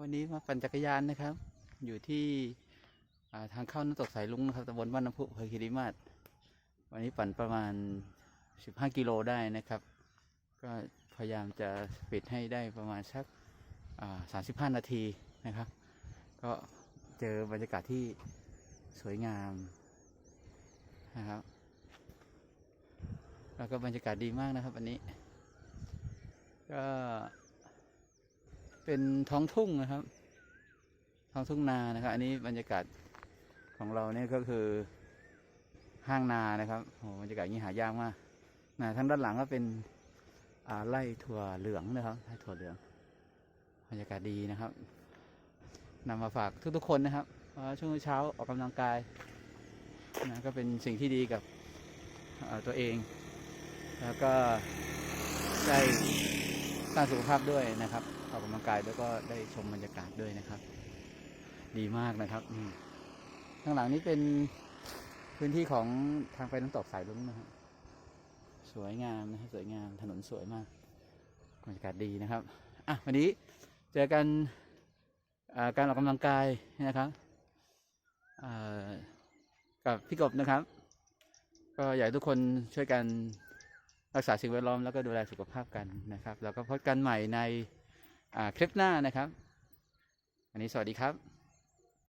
วันนี้มาปั่นจักรยานนะครับ อยู่ที่ทางเข้าน้ำตกสายลุงนะครับตำบลบ้านน้ำพุอำเภอคีรีมาศวันนี้ปั่นประมาณ 15 กิโลได้นะครับ ก็พยายามจะปิดให้ได้ประมาณสัก35 นาทีนะครับ ก็เจอบรรยากาศที่สวยงามนะครับ แล้วก็บรรยากาศดีมากนะครับวันนี้ ก็ เป็นท้องทุ่งนะครับ ท้องทุ่งนานะครับ อันนี้บรรยากาศของเราเนี่ยก็คือห้างนานะครับโอ้บรรยากาศนี้หายากมากนะทางด้านหลังก็เป็นไร่ถั่วเหลืองนะครับไร่ถั่วเหลืองบรรยากาศดีนะครับนำมาฝากทุกๆคนนะครับช่วงเช้าออกกำลังกายนะก็เป็นสิ่งที่ดีกับตัวเอง แล้วก็ได้ สร้างสุขภาพด้วยนะครับออกกำลังกายแล้วก็ได้ชมบรรยากาศด้วยนะครับ ดีมากนะครับข้างหลังนี้เป็นพื้นที่ของทางไปน้ำตกสายลุ้งนะครับสวยงามนะครับสวยงามถนนสวยมากบรรยากาศดีนะครับอะวันนี้เจอกันการออกกำลังกายนะครับกับพี่กบนะครับ ก็อยากให้ทุกคนช่วยกัน รักษาสิ่งแวดล้อมแล้วก็ดูแลสุขภาพกันนะครับ แล้วก็พบกันใหม่ในคลิปหน้านะครับ อันนี้สวัสดีครับ